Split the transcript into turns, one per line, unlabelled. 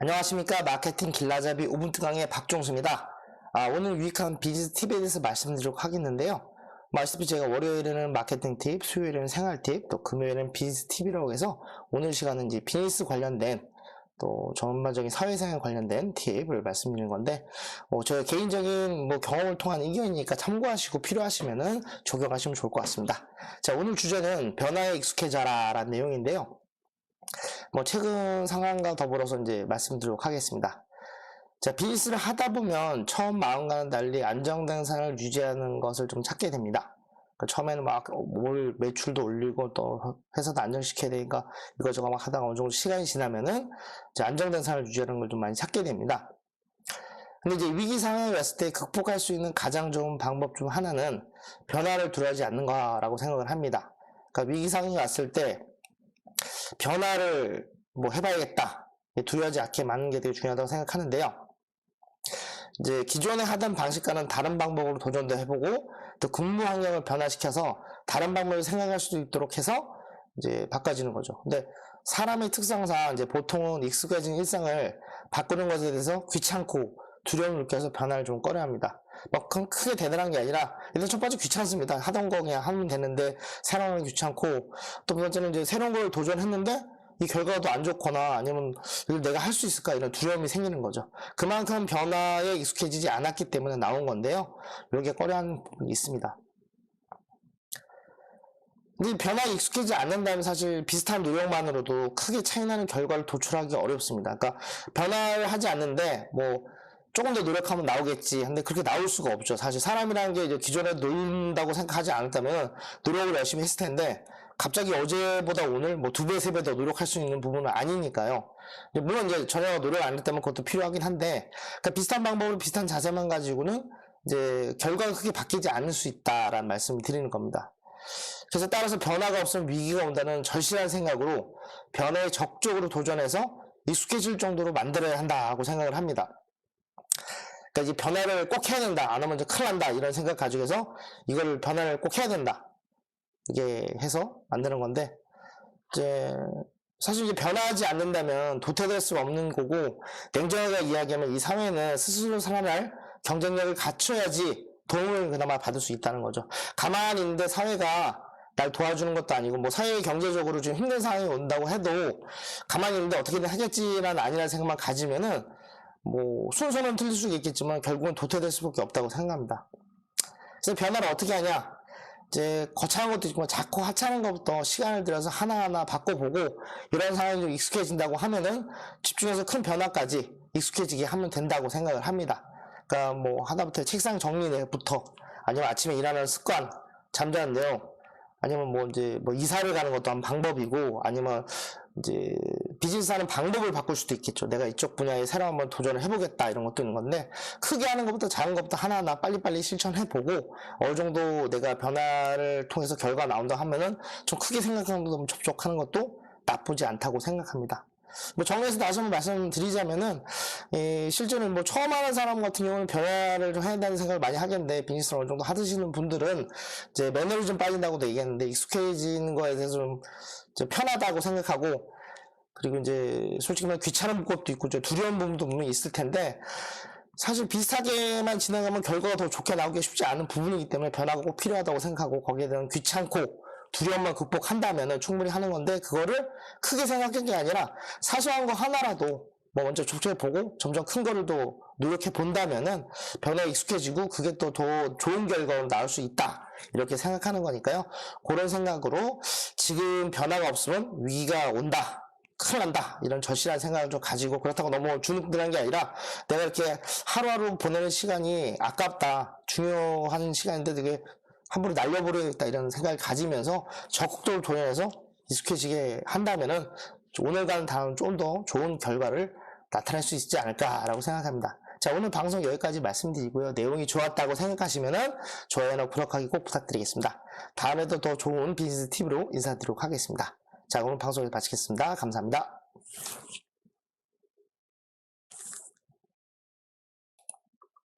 안녕하십니까 마케팅 길라잡이 오분트 강의 박종수입니다. 아, 오늘 유익한 비즈니스 팁에 대해서 말씀드리도록 하겠는데요. 뭐 아시다시피 제가 월요일에는 마케팅 팁, 수요일에는 생활 팁, 또 금요일에는 비즈니스 팁이라고 해서 오늘 시간은 이제 비즈니스 관련된 또 전반적인 사회생활 관련된 팁을 말씀드리는 건데 어, 저 개인적인 뭐 경험을 통한 의견이니까 참고하시고 필요하시면은 적용하시면 좋을 것 같습니다. 자 오늘 주제는 변화에 익숙해져라 라는 내용인데요. 뭐 최근 상황과 더불어서 이제 말씀드리도록 하겠습니다. 자, 비즈니스를 하다 보면 처음 마음과는 달리 안정된 삶을 유지하는 것을 좀 찾게 됩니다. 그러니까 처음에는 막 뭘 매출도 올리고 또 회사도 안정시켜야 되니까 이거저거 막 하다가 어느 정도 시간이 지나면은 이제 안정된 삶을 유지하는 걸 좀 많이 찾게 됩니다. 근데 이제 위기 상황이 왔을 때 극복할 수 있는 가장 좋은 방법 중 하나는 변화를 두려워하지 않는가라고 생각을 합니다. 그러니까 위기 상황이 왔을 때 변화를 뭐 해봐야겠다. 두려워하지 않게 많은 게 되게 중요하다고 생각하는데요. 이제 기존에 하던 방식과는 다른 방법으로 도전도 해보고 또 근무 환경을 변화시켜서 다른 방법을 생각할 수도 있도록 해서 이제 바꿔지는 거죠. 근데 사람의 특성상 이제 보통은 익숙해진 일상을 바꾸는 것에 대해서 귀찮고 두려움을 느껴서 변화를 좀 꺼려 합니다. 막 큰- 크게 대단한 게 아니라 일단 첫 번째 귀찮습니다. 하던 거 그냥 하면 되는데 새로운 건 귀찮고 또 두 번째는 이제 새로운 걸 도전했는데 이 결과도 안 좋거나 아니면 이걸 내가 할 수 있을까 이런 두려움이 생기는 거죠. 그만큼 변화에 익숙해지지 않았기 때문에 나온 건데요. 이게 꺼려하는 부분이 있습니다. 근데 이 변화에 익숙해지지 않는다면 사실 비슷한 노력만으로도 크게 차이나는 결과를 도출하기 어렵습니다. 그러니까 변화를 하지 않는데 뭐 조금 더 노력하면 나오겠지. 근데 그렇게 나올 수가 없죠. 사실 사람이라는 게 이제 기존에 놀린다고 생각하지 않았다면 노력을 열심히 했을 텐데 갑자기 어제보다 오늘 뭐 두 배, 세 배 더 노력할 수 있는 부분은 아니니까요. 물론 이제 전혀 노력 안 했다면 그것도 필요하긴 한데 그러니까 비슷한 방법으로 비슷한 자세만 가지고는 이제 결과가 크게 바뀌지 않을 수 있다라는 말씀을 드리는 겁니다. 그래서 따라서 변화가 없으면 위기가 온다는 절실한 생각으로 변화에 적극적으로 도전해서 익숙해질 정도로 만들어야 한다고 생각을 합니다. 그러니까 이 변화를 꼭 해야 된다. 안 하면 큰일 난다. 이런 생각 가지고 해서 이걸 변화를 꼭 해야 된다. 이게 해서 만드는 건데, 이제, 사실 이제 변화하지 않는다면 도태될 수 없는 거고, 냉정하게 이야기하면 이 사회는 스스로 살아날 경쟁력을 갖춰야지 도움을 그나마 받을 수 있다는 거죠. 가만히 있는데 사회가 날 도와주는 것도 아니고, 뭐 사회 경제적으로 좀 힘든 상황이 온다고 해도, 가만히 있는데 어떻게든 하겠지라는 아니라는 생각만 가지면은, 뭐 순서는 틀릴 수 있겠지만 결국은 도태될 수밖에 없다고 생각합니다. 그래서 변화를 어떻게 하냐? 이제 거창한 것도 있지만 자꾸 하찮은 것부터 시간을 들여서 하나하나 바꿔보고 이런 상황이 좀 익숙해진다고 하면은 집중해서 큰 변화까지 익숙해지게 하면 된다고 생각을 합니다. 그러니까 뭐 하다부터 책상 정리부터 아니면 아침에 일하는 습관, 잠자는 내용, 아니면 뭐 이제 뭐 이사를 가는 것도 한 방법이고 아니면 이제 비즈니스 하는 방법을 바꿀 수도 있겠죠. 내가 이쪽 분야에 새로 한번 도전을 해보겠다 이런 것도 있는 건데 크게 하는 것부터 작은 것부터 하나하나 빨리빨리 실천해보고 어느 정도 내가 변화를 통해서 결과 나온다 하면은 좀 크게 생각하는 것도 접촉하는 것도 나쁘지 않다고 생각합니다. 뭐 정리해서 다시 한번 말씀드리자면은 예, 실제로 뭐 처음 하는 사람 같은 경우는 변화를 좀 해야 된다는 생각을 많이 하겠는데 비즈니스를 어느 정도 하시는 분들은 이제 매너리즘 빠진다고도 얘기했는데 익숙해지는 거에 대해서 좀 이제 편하다고 생각하고 그리고 이제 솔직히 말해 귀찮은 것도 있고 이제 두려운 부분도 분명히 있을 텐데 사실 비슷하게만 진행하면 결과가 더 좋게 나오기 쉽지 않은 부분이기 때문에 변화가 꼭 필요하다고 생각하고 거기에 대한 귀찮고 두려움만 극복한다면 충분히 하는 건데 그거를 크게 생각한 게 아니라 사소한 거 하나라도 뭐 먼저 접촉해 보고 점점 큰 거를 또 노력해 본다면은 변화에 익숙해지고 그게 또 더 좋은 결과로 나올 수 있다. 이렇게 생각하는 거니까요. 그런 생각으로 지금 변화가 없으면 위기가 온다. 큰일 난다. 이런 절실한 생각을 좀 가지고 그렇다고 너무 주눅들한 게 아니라 내가 이렇게 하루하루 보내는 시간이 아깝다. 중요한 시간인데 되게 함부로 날려버려야겠다 이런 생각을 가지면서 적극적으로 도전해서 익숙해지게 한다면은 오늘과는 다음 좀 더 좋은 결과를 나타낼 수 있지 않을까라고 생각합니다. 자 오늘 방송 여기까지 말씀드리고요. 내용이 좋았다고 생각하시면은 좋아요나 구독하기 꼭 부탁드리겠습니다. 다음에도 더 좋은 비즈니스 팁으로 인사드리도록 하겠습니다. 자 오늘 방송 여기서 마치겠습니다. 감사합니다.